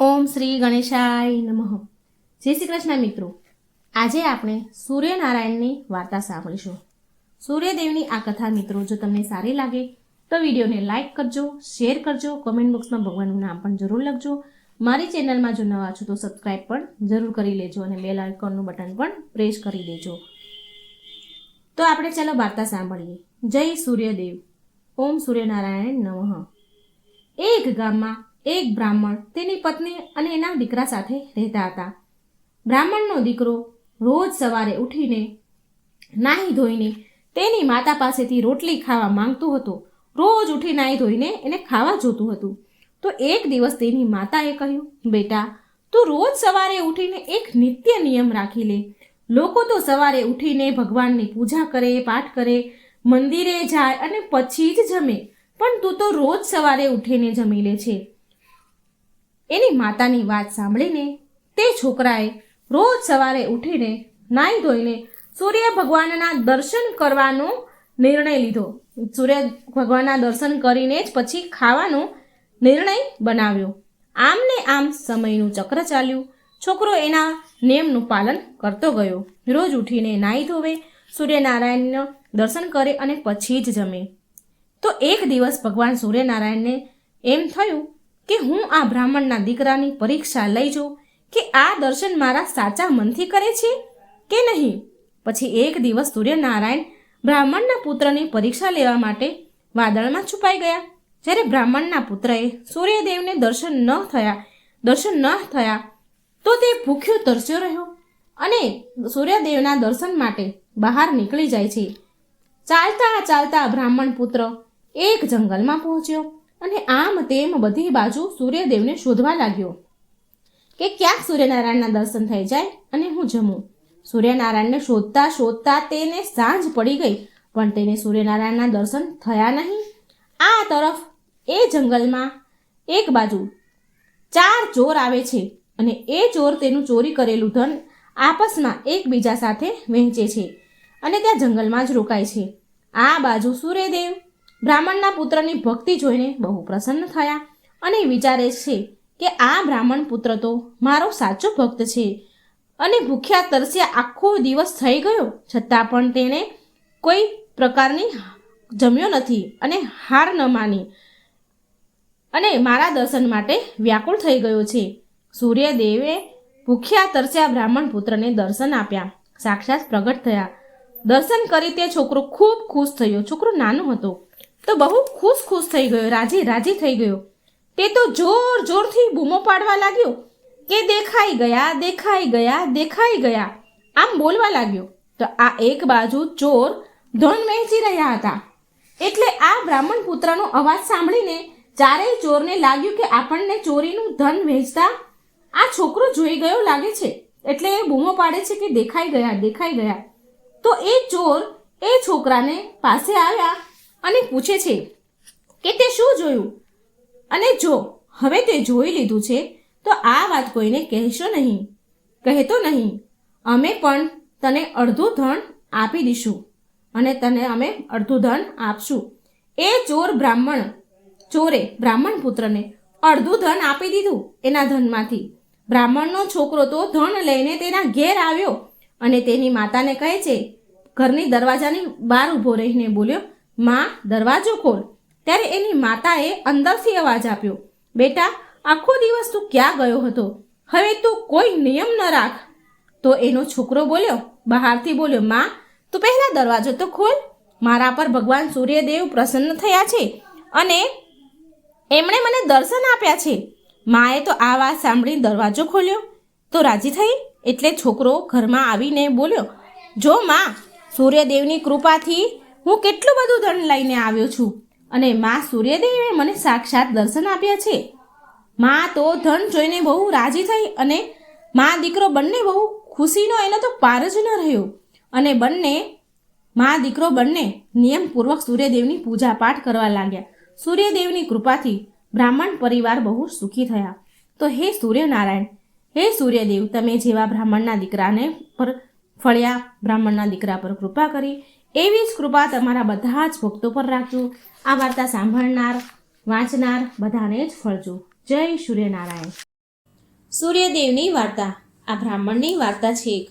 ઓમ શ્રી ગણેશાય નમઃ. જય શ્રી કૃષ્ણ મિત્રો. આજે આપણે સૂર્યનારાયણની વાર્તા સાંભળીશું. સૂર્યદેવની આ કથા મિત્રો, જો તમને સારી લાગે, તો વિડીયોને લાઈક કરજો, શેર કરજો, કોમેન્ટ બોક્સમાં ભગવાનનું નામ પણ જરૂર લખજો. મારી ચેનલમાં જો નવા છો તો સબસ્ક્રાઈબ પણ જરૂર કરી લેજો અને બેલ આઇકોનનું બટન પણ પ્રેસ કરી દેજો. તો આપણે ચાલો વાર્તા સાંભળીએ. જય સૂર્યદેવ. ઓમ સૂર્યનારાયણ નમઃ. એક ગામમાં એક બ્રાહ્મણ તેની પત્ની અને એના દીકરા સાથે રહેતા હતા. બ્રાહ્મણનો દીકરો રોજ સવારે ઉઠીને નાહી ધોઈને તેની માતા પાસેથી રોટલી ખાવા માંગતો હતો. રોજ ઉઠી નાહી ધોઈને એને ખાવા જોતું હતું. તો એક દિવસ તેની માતાએ કહ્યું, બેટા, તું રોજ સવારે ઉઠીને એક નિત્ય નિયમ રાખી લે. લોકો તો સવારે ઉઠીને ભગવાનની પૂજા કરે, પાઠ કરે, મંદિરે જાય અને પછી જ જમે. પણ તું તો રોજ સવારે ઉઠીને જમી લે છે. એની માતાની વાત સાંભળીને તે છોકરાએ રોજ સવારે ઉઠીને નાહી ધોઈને સૂર્ય ભગવાનના દર્શન કરવાનો નિર્ણય લીધો. સૂર્ય ભગવાનના દર્શન કરીને જ પછી ખાવાનો નિર્ણય બનાવ્યો. આમ ને આમ સમયનું ચક્ર ચાલ્યું. છોકરો એના નિયમનું પાલન કરતો ગયો. રોજ ઉઠીને નાહી ધોવે, સૂર્યનારાયણનું દર્શન કરે અને પછી જ જમે. તો એક દિવસ ભગવાન સૂર્યનારાયણને એમ થયું કે હું આ બ્રાહ્મણના દીકરાની પરીક્ષા લઈ જાઉં કે આ દર્શન મારા સાચા મનથી કરે છે કે નહીં? પછી એક દિવસ સૂર્યનારાયણ બ્રાહ્મણના પુત્રની પરીક્ષા લેવા માટે વાદળમાં છુપાઈ ગયા. જ્યારે બ્રાહ્મણના પુત્રએ સૂર્યદેવને દર્શન ન થયા, દર્શન ન થયા, તો તે ભૂખ્યો તરસ્યો રહ્યો અને સૂર્યદેવના દર્શન માટે બહાર નીકળી જાય છે. ચાલતા ચાલતા બ્રાહ્મણ પુત્ર એક જંગલમાં પહોંચ્યો. અને આમ તેમ બધી બાજુ સૂર્યદેવને શોધવા લાગ્યો કે ક્યાંક સૂર્યનારાયણના દર્શન થઈ જાય અને હું જમું. સૂર્યનારાયણને શોધતા શોધતા તેને સાંજ પડી ગઈ, પણ તેને સૂર્યનારાયણના દર્શન થયા નહીં. આ તરફ એ જંગલમાં એક બાજુ ચાર ચોર આવે છે અને એ ચોર તેનું ચોરી કરેલું ધન આપસમાં એકબીજા સાથે વહેંચે છે અને ત્યાં જંગલમાં જ રોકાય છે. આ બાજુ સૂર્યદેવ બ્રાહ્મણના પુત્રની ભક્તિ જોઈને બહુ પ્રસન્ન થયા અને વિચારે છે કે આ બ્રાહ્મણ પુત્ર તો મારો સાચો ભક્ત છે. અને ભૂખ્યા તરસ્યા આખો દિવસ થઈ ગયો, છતાં પણ તેણે કોઈ પ્રકારની જમ્યો નથી અને હાર ન માની અને મારા દર્શન માટે વ્યાકુળ થઈ ગયો છે. સૂર્યદેવે ભૂખ્યા તરસ્યા બ્રાહ્મણ પુત્રને દર્શન આપ્યા, સાક્ષાત પ્રગટ થયા. દર્શન કરી તે છોકરો ખૂબ ખુશ થયો. છોકરો નાનો હતો. તો બહુ ખુશ ખુશ થઈ ગયો, રાજી રાજી થઈ ગયો. તે તો જોર જોરથી બૂમો પાડવા લાગ્યો કે દેખાઈ ગયા દેખાઈ ગયા દેખાઈ ગયા. આમ બોલવા લાગ્યો, તો આ એક બાજુ ચોર ધન વહેંચી રહ્યા હતા. એટલે આ બ્રાહ્મણ પુત્રનો અવાજ સાંભળીને ચારેય ચોરને લાગ્યું કે આપણને ચોરીનું ધન વહેંચતા આ છોકરો જોઈ ગયો લાગે છે. એટલે એ બૂમો પાડે છે કે દેખાઈ ગયા દેખાઈ ગયા. તો એ ચોર એ છોકરાને પાસે આવ્યા અને પૂછે છે કે તે શું જોયું? અને જો હવે તે જોઈ લીધું છે, તો આ વાત કોઈને કહેશો નહીં. કહેતો નહીં. અમે પણ તને અડધું ધન આપી દઈશું અને તને અમે અડધું ધન આપશું. એ ચોર બ્રાહ્મણ, ચોરે બ્રાહ્મણ પુત્રને અડધું ધન આપી દીધું એના ધનમાંથી. બ્રાહ્મણનો છોકરો તો ધન લઈને તેના ઘેર આવ્યો અને તેની માતાને કહે છે, ઘરની દરવાજાની બહાર ઊભો રહીને બોલ્યો માં દરવાજો ખોલ. ત્યારે એની માતાએ અંદરથી અવાજ આપ્યો, બેટા, આખો દિવસ તું ક્યાં ગયો હતો? હવે તું કોઈ નિયમ ન રાખ. તો એનો છોકરો બોલ્યો, બહારથી બોલ્યો, માં, તું પહેલા દરવાજો તો ખોલ. મારા પર ભગવાન સૂર્યદેવ પ્રસન્ન થયા છે અને એમણે મને દર્શન આપ્યા છે. માએ તો આ વાત સાંભળી દરવાજો ખોલ્યો. તો રાજી થઈ? એટલે છોકરો ઘરમાં આવીને બોલ્યો, જો, માં, સૂર્યદેવની કૃપાથી હું કેટલું બધું ધન લઈને આવ્યો છું? અને મા સૂર્યદેવે મને સાક્ષાત દર્શન આપ્યા છે. માં તો ધન જોઈને બહુ રાજી થઈ અને મા દીકરો બંને બહુ ખુશીનો, એનો તો પાર જ ન રહ્યો. અને બંને, મા દીકરો બંને નિયમપૂર્વક સૂર્યદેવની પૂજા પાઠ કરવા લાગ્યા. સૂર્યદેવની કૃપાથી બ્રાહ્મણ પરિવાર બહુ સુખી થયા. તો હે સૂર્યનારાયણ, હે સૂર્યદેવ, તમે જેવા બ્રાહ્મણના દીકરાને પર ફળ્યા, બ્રાહ્મણના દીકરા પર કૃપા કરી એવી જ કૃપા તમારા બધા જ ભક્તો પર રાખજો. આ વાર્તા સાંભળનાર, વાંચનાર બધાને જ ફળજો. જય સૂર્યનારાયણ. સૂર્યદેવની વાર્તા. આ બ્રાહ્મણની વાર્તા છે એક.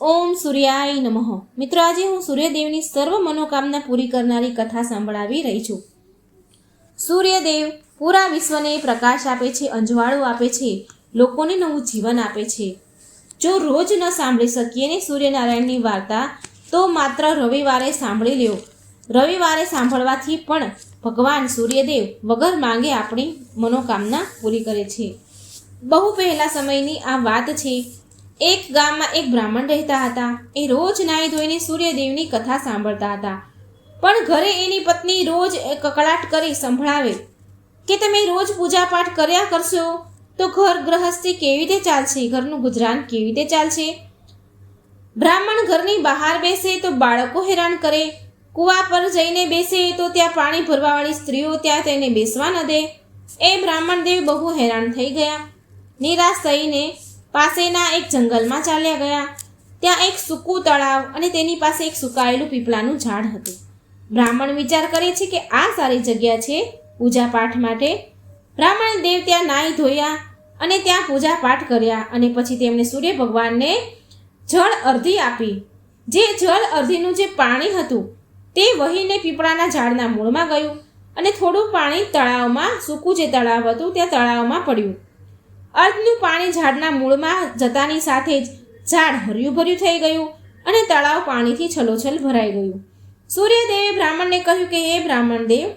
ઓમ સૂર્યાય નમઃ. મિત્રો, આજે હું સૂર્યદેવની સર્વ મનોકામના પૂરી કરનારી કથા સંભળાવી રહી છું. સૂર્યદેવ પૂરા વિશ્વને પ્રકાશ આપે છે, અંજવાળું આપે છે, લોકોને નવું જીવન આપે છે. જો રોજ ન સાંભળી શકીએ ને સૂર્યનારાયણની વાર્તા તો માત્ર રવિવારે સાંભળી લ્યો. રવિવારે સાંભળવાથી પણ ભગવાન સૂર્યદેવ વગર માંગે આપણી મનોકામના પૂરી કરે છે. બહુ પહેલા સમયની આ વાત છે. એક ગામમાં એક બ્રાહ્મણ રહેતા હતા. એ રોજ નાહી ધોઈને સૂર્યદેવની કથા સાંભળતા હતા. પણ ઘરે એની પત્ની રોજ કકળાટ કરી સંભળાવે કે તમે રોજ પૂજા પાઠ કર્યા કરશો? તો ઘર ગ્રહસ્થી કેવી રીતે ચાલશે? ઘરનું ગુજરાન કેવી રીતે ચાલશે? બ્રાહ્મણ ઘરની બહાર બેસે તો બાળકો હેરાન કરે. કૂવા પર જઈને બેસે તો ત્યાં પાણી ભરવાવાળી સ્ત્રીઓ ત્યાં તેને બેસવા ન દે. એ બ્રાહ્મણ દેવ બહુ હેરાન થઈ ગયા. નિરાશ થઈને પાસેના એક જંગલમાં ચાલ્યા ગયા. ત્યાં એક સૂકું તળાવ અને તેની પાસે એક સુકાયેલું પીપળાનું ઝાડ હતું. બ્રાહ્મણ વિચાર કરે છે કે આ સારી જગ્યા છે પૂજા પાઠ માટે. બ્રાહ્મણ દેવ ત્યાં નાહી ધોયા અને ત્યાં પૂજા પાઠ કર્યા અને પછી તેમણે સૂર્ય ભગવાનને જળ અર્ધી આપી. જે જળ અર્ધીનું જે પાણી હતું, તે વહીને પીપળાના ઝાડના મૂળમાં ગયું અને થોડું પાણી તળાવમાં, સૂકું જે તળાવ હતું, ત્યાં તળાવમાં પડ્યું. અર્ધનું પાણી ઝાડના મૂળમાં જતાની સાથે જ ઝાડ હર્યું ભર્યું થઈ ગયું અને તળાવ પાણીથી છલોછલ ભરાઈ ગયું. સૂર્યદેવે બ્રાહ્મણને કહ્યું કે, હે બ્રાહ્મણ દેવ,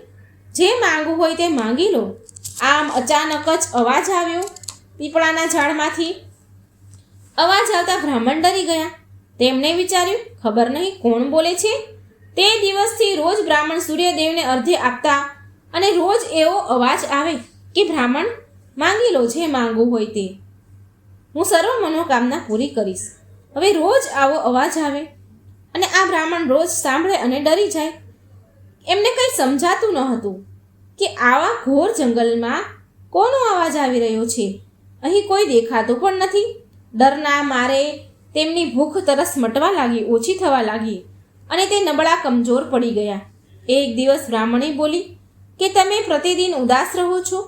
જે માંગવું હોય તે માંગી લો. આમ અચાનક જ અવાજ આવ્યો પીપળાના ઝાડમાંથી. અવાજ આવતા બ્રાહ્મણ ડરી ગયા. તેમણે વિચાર્યું, ખબર નહીં કોણ બોલે છે? તે દિવસથી રોજ બ્રાહ્મણ સૂર્યદેવને અર્ધે આપતા અને રોજ એવો અવાજ આવે કે, બ્રાહ્મણ, માંગી લો જે માંગવું હોય તે. હું સર્વ મનોકામના પૂરી કરીશ. હવે રોજ આવો અવાજ આવે અને આ બ્રાહ્મણ રોજ સાંભળે અને ડરી જાય. એમને કંઈ સમજાતું ન હતું કે, આવા ઘોર જંગલમાં કોનો અવાજ આવી રહ્યો છે? અહીં કોઈ દેખાતું પણ નથી. ડરના મારે તેમની ભૂખ તરસ મટવા લાગી, ઓછી થવા લાગી અને તે નબળા કમજોર પડી ગયા. એક દિવસ બ્રાહ્મણી બોલી, કે તમે પ્રતિદિન ઉદાસ રહો છો?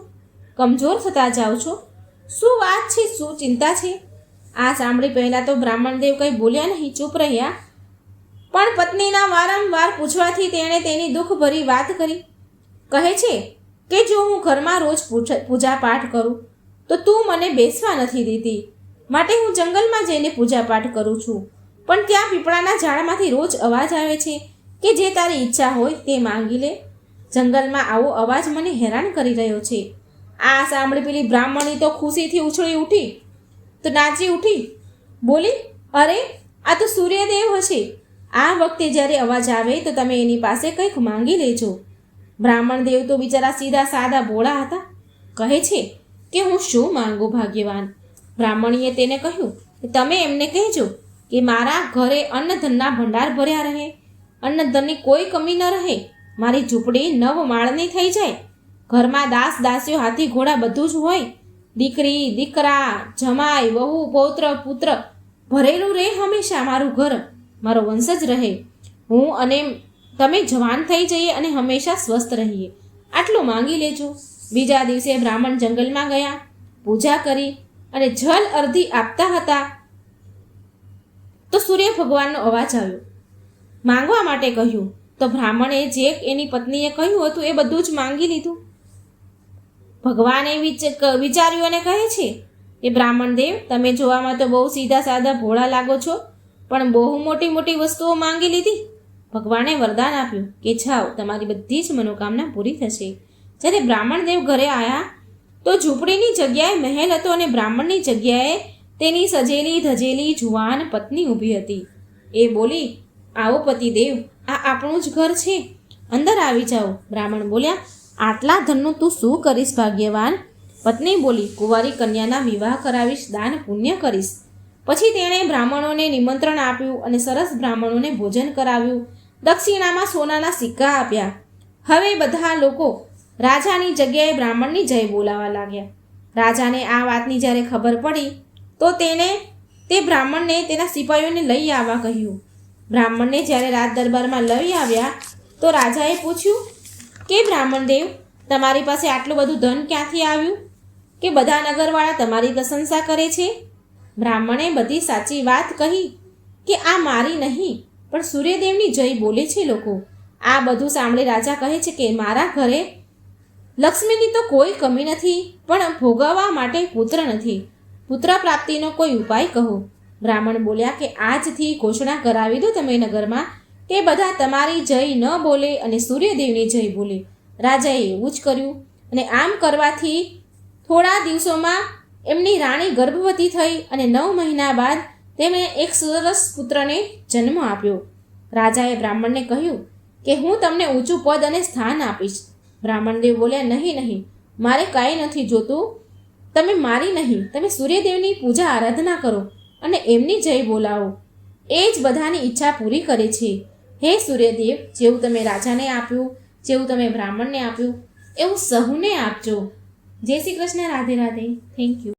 કમજોર થતા જાઓ છો? શું વાત છે? શું ચિંતા છે? આ સાંભળી પહેલાં તો બ્રાહ્મણદેવ કંઈ બોલ્યા નહીં, ચૂપ રહ્યા. પણ પત્નીના વારંવાર પૂછવાથી તેણે તેની દુઃખભરી વાત કરી. કહે છે કે જો હું ઘરમાં રોજ પૂજા પાઠ કરું, તો તું મને બેસવા નથી દેતી. માટે હું જંગલમાં જઈને પૂજાપાઠ કરું છું. પણ ત્યાં પીપળાના ઝાડમાંથી રોજ અવાજ આવે છે કે જે તારી ઈચ્છા હોય તે માંગી લે. જંગલમાં આવો અવાજ મને હેરાન કરી રહ્યો છે. આ સાંભળી પેલી બ્રાહ્મણી તો ખુશીથી ઉછળી ઉઠી. તો નાચી ઉઠી. બોલી, અરે, આ તો સૂર્યદેવ હશે. આ વખતે જ્યારે અવાજ આવે તો તમે એની પાસે કંઈક માંગી લેજો. બ્રાહ્મણ દેવ તો બિચારા સીધા સાદા ભોળા હતા. કહે છે કે હું શું માંગુ, ભાગ્યવાન? બ્રાહ્મણીએ તેને કહ્યું કે તમે એમને કહેજો કે મારા ઘરે અન્નધનના ભંડાર ભર્યા રહે. અન્નધનની કોઈ કમી ન રહે. મારી ઝૂંપડી નવ માળની થઈ જાય. ઘરમાં દાસ દાસીઓ હાથી ઘોડા બધું જ હોય. દીકરી, દીકરા, જમાઈ, વહુ, પૌત્ર, પુત્ર, ભરેલું રહે હંમેશા મારું ઘર. મારો વંશજ રહે. હું અને તમે જવાન થઈ જઈએ અને હંમેશા સ્વસ્થ રહીએ. આટલું માંગી લેજો. બીજા દિવસે બ્રાહ્મણ જંગલમાં ગયા. પૂજા કરી. અને જલ અર્ધી આપતા હતા. તો સૂર્ય ભગવાનનો અવાજ આવ્યો. માંગવા માટે કહ્યું, તો બ્રાહ્મણે જે એની પત્નીએ કહ્યું હતું એ બધું જ માંગી લીધું. ભગવાને વિચ- વિચાર્યું અને કહે છે, એ બ્રાહ્મણ દેવ, તમે જોવામાં તો બહુ સીધા સાદા ભોળા લાગો છો, પણ બહુ મોટી મોટી વસ્તુઓ માંગી લીધી. ભગવાને વરદાન આપ્યું કે જાઓ, તમારી બધી જ મનોકામના પૂરી થશે. જ્યારે બ્રાહ્મણ દેવ ઘરે આવ્યા તો ઝૂંપડીની જગ્યાએ મહેલ હતો અને બ્રાહ્મણની જગ્યાએ તેની સજેલી ધજેલી જુવાન પત્ની ઊભી હતી. એ બોલી, આવો પતિદેવ, આ આપણું જ ઘર છે. અંદર આવી જાઓ. બ્રાહ્મણ બોલ્યા, આટલા ધનનું તું શું કરીશ, ભાગ્યવાન? પત્ની બોલી, કુંવારી કન્યાના વિવાહ કરાવીશ, દાન પુણ્ય કરીશ. પછી તેણે બ્રાહ્મણોને નિમંત્રણ આપ્યું અને સરસ બ્રાહ્મણોને ભોજન કરાવ્યું. દક્ષિણામાં સોનાના સિક્કા આપ્યા. હવે બધા લોકો રાજાની જગ્યાએ બ્રાહ્મણની જય બોલાવા લાગ્યા. રાજાને આ વાતની જ્યારે ખબર પડી, તો તેણે તે બ્રાહ્મણને તેના સિપાહીઓને લઈ આવવા કહ્યું. બ્રાહ્મણને જ્યારે રાજ દરબારમાં લઈ આવ્યા, તો રાજાએ પૂછ્યું, કે બ્રાહ્મણ દેવ તમારી પાસે આટલું બધું ધન ક્યાંથી આવ્યું? કે બધા નગરવાળા તમારી પ્રશંસા કરે છે? બ્રાહ્મણે બધી સાચી વાત કહી કે, આ મારી નહીં, પણ સૂર્યદેવની જય બોલે છે લોકો. આ બધું સાંભળી રાજા કહે છે કે, મારા ઘરે લક્ષ્મીની તો કોઈ કમી નથી, પણ ભોગવવા માટે પુત્ર નથી. પુત્ર પ્રાપ્તિનો કોઈ ઉપાય કહો. બ્રાહ્મણ બોલ્યા કે આજથી ઘોષણા કરાવી દો તમે નગરમાં, કે બધા તમારી જય ન બોલે અને સૂર્યદેવની જય બોલે. રાજાએ એવું જ કર્યું અને આમ કરવાથી થોડા દિવસોમાં એમની રાણી ગર્ભવતી થઈ અને નવ મહિના બાદ તેમણે એક સરસ પુત્રને જન્મ આપ્યો. રાજાએ બ્રાહ્મણને કહ્યું કે હું તમને ઊંચું પદ અને સ્થાન આપીશ. બ્રાહ્મણદેવ બોલ્યા, નહીં નહીં, મારે કાંઈ નથી જોતું. તમે મારી નહીં, તમે સૂર્યદેવની પૂજા આરાધના કરો અને એમની જય બોલાવો. એ જ બધાની ઈચ્છા પૂરી કરે છે. હે સૂર્યદેવ, જેવું તમે રાજાને આપ્યું, જેવું તમે બ્રાહ્મણને આપ્યું, એવું સહુને આપજો. જય શ્રી કૃષ્ણ, રાધે રાધે. Thank you